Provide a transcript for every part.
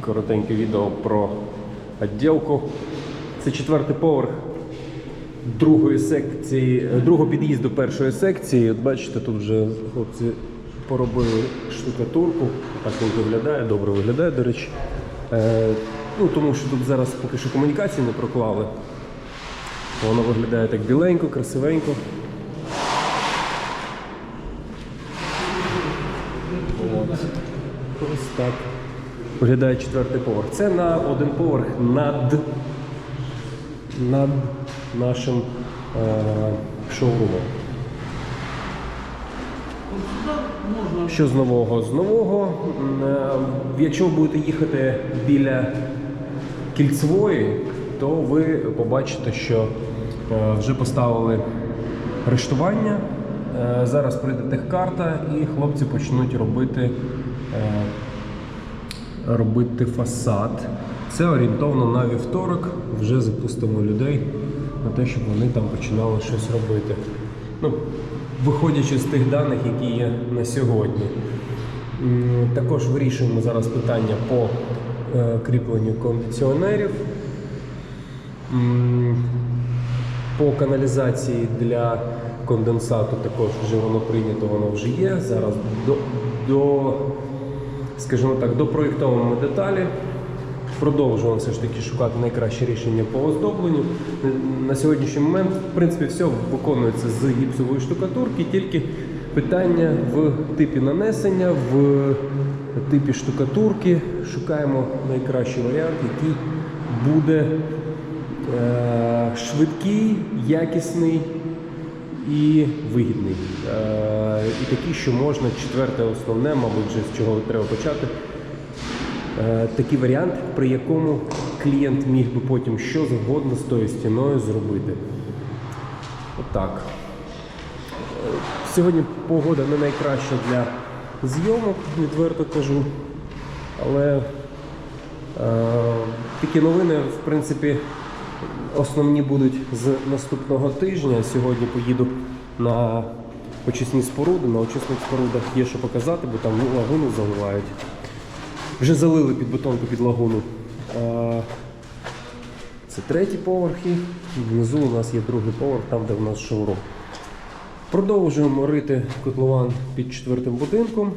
коротеньке відео про відділку. Це четвертий поверх другої секції, е, другого під'їзду першої секції. От бачите, тут вже хлопці поробили штукатурку. Так він виглядає, добре виглядає, до речі. Е, ну, тому що тут зараз поки що комунікації не проклали. Воно виглядає так біленько, красивенько. Ось так. Виглядає четвертий поверх. Це на один поверх над, над нашим е, шоурумом. Що з нового? З нового, е, якщо ви будете їхати біля кільцевої, то ви побачите, що е, вже поставили рештування. Е, Зараз прийде техкарта і хлопці почнуть робити, робити фасад. Це орієнтовно на вівторок. Вже запустимо людей на те, щоб вони там починали щось робити. Ну, виходячи з тих даних, які є на сьогодні. Також вирішуємо зараз питання по е, кріпленню кондиціонерів. По каналізації для конденсату також вже воно прийнято, воно вже є. Зараз до, до скажімо так, допроєктовуємо деталі. Продовжуємо все ж таки шукати найкраще рішення по оздобленню. На сьогоднішній момент, в принципі, все виконується з гіпсової штукатурки, тільки питання в типі нанесення, в типі штукатурки. Шукаємо найкращий варіант, який буде е, швидкий, якісний і вигідний. Е, і такий, що можна, четверте основне, мабуть, вже з чого треба почати. Е, такий варіант, при якому клієнт міг би потім що завгодно з тою стіною зробити. Отак. Е, Сьогодні погода не найкраща для зйомок, відверто кажу. Але е, такі новини, в принципі, основні будуть з наступного тижня. Сьогодні поїду на очисні споруди. На очисних спорудах є що показати, бо там ну, лагуну заливають. Вже залили під бетонку під лагуну. Це третій поверх і внизу у нас є другий поверх, там де у нас шоурум. Продовжуємо рити котлован під четвертим будинком.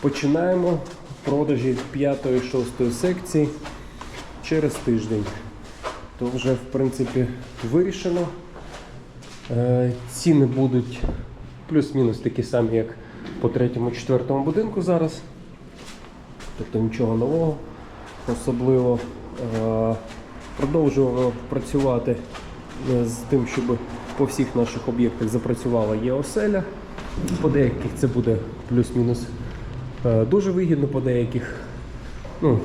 Починаємо продажі 5-6 секції через тиждень. То вже в принципі вирішено. Е, Ціни будуть плюс-мінус такі самі, як по третьому-четвертому будинку зараз. Тобто нічого нового особливо. Е, Продовжуємо працювати е, з тим, щоб по всіх наших об'єктах запрацювала ЄОСЕЛЯ. По деяких це буде плюс-мінус дуже вигідно, по деяких ну,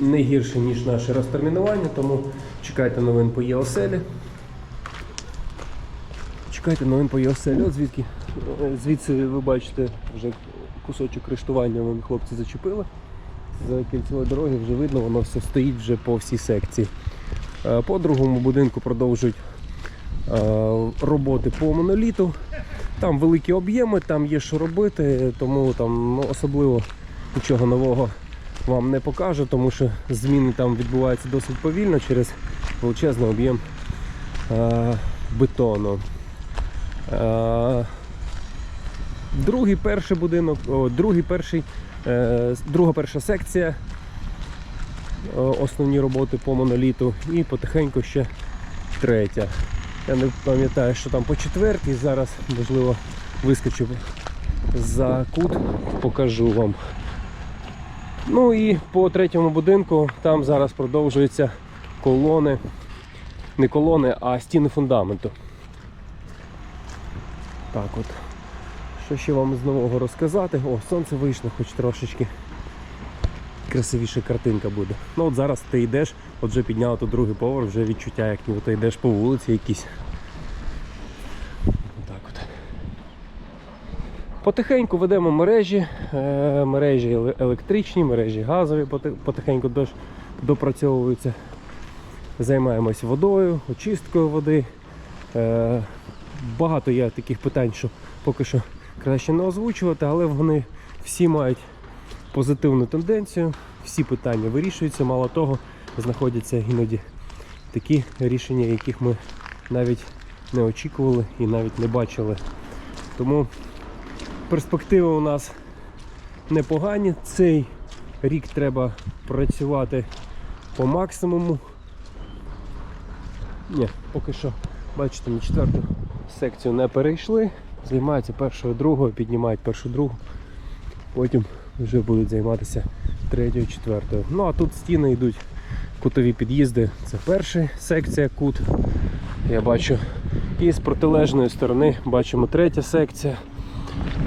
не гірше, ніж наше розтермінування, тому чекайте новин по ЄОСЕЛі. Чекайте новин по ЄОСЕЛі. Звідки, е, звідси ви бачите вже кусочок рештування вон хлопці зачепили. З кільцевої дороги вже видно, воно все стоїть вже по всій секції. Е, По другому будинку продовжують е, роботи по моноліту. Там великі об'єми, там є що робити, тому там ну, особливо нічого нового вам не покажу, тому що зміни там відбуваються досить повільно через величезний об'єм е, бетону. Е, Другий перший будинок, о, другий перший, е, друга перша секція. е, Основні роботи по моноліту і потихеньку ще третя. Я не пам'ятаю, що там по четвертій. Зараз, можливо, вискочу за кут, покажу вам. Ну і по третьому будинку там зараз продовжуються колони, не колони, а стіни фундаменту. Так от. Що ще вам з нового розказати? О, сонце вийшло, хоч трошечки красивіша картинка буде. Ну от зараз ти йдеш, от вже підняли тут другий поверх, вже відчуття, як ніби ти йдеш по вулиці якісь. Так от. Потихеньку ведемо мережі, е, мережі електричні, мережі газові потихеньку допрацьовуються. Займаємось водою, очисткою води. Е, Багато є таких питань, що поки що краще не озвучувати, але вони всі мають позитивну тенденцію. Всі питання вирішуються. Мало того, знаходяться іноді такі рішення, яких ми навіть не очікували і навіть не бачили. Тому перспективи у нас непогані. Цей рік треба працювати по максимуму. Ні, поки що, бачите, на четверту секцію не перейшли. Займаються першою, другою, піднімають першу другу. Потім вже будуть займатися третьою, четвертою. Ну а тут стіни йдуть кутові під'їзди. Це перша секція кут. Я бачу. І з протилежної сторони бачимо третя секція.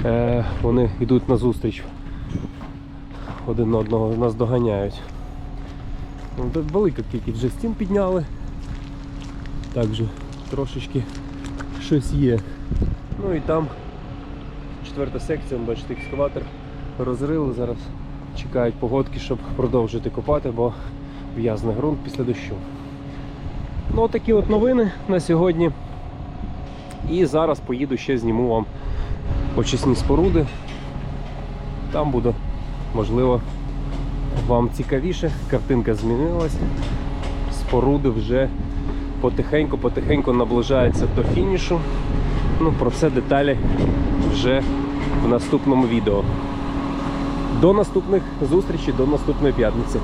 Е, вони йдуть на зустріч. Один одного нас доганяють. Ну, Велика кількість вже стін підняли. Також трошечки щось є. Ну і там четверта секція, бачите, екскаватор розрили. Зараз чекають погодки, щоб продовжити копати, бо в'язне ґрунт після дощу. Ну, такі от новини на сьогодні. І зараз поїду ще зніму вам очисні споруди. Там буде, можливо, вам цікавіше. Картинка змінилась. Споруди вже потихеньку-потихеньку наближаються до фінішу. Ну, про все деталі вже в наступному відео. До наступних зустрічей, до наступної п'ятниці.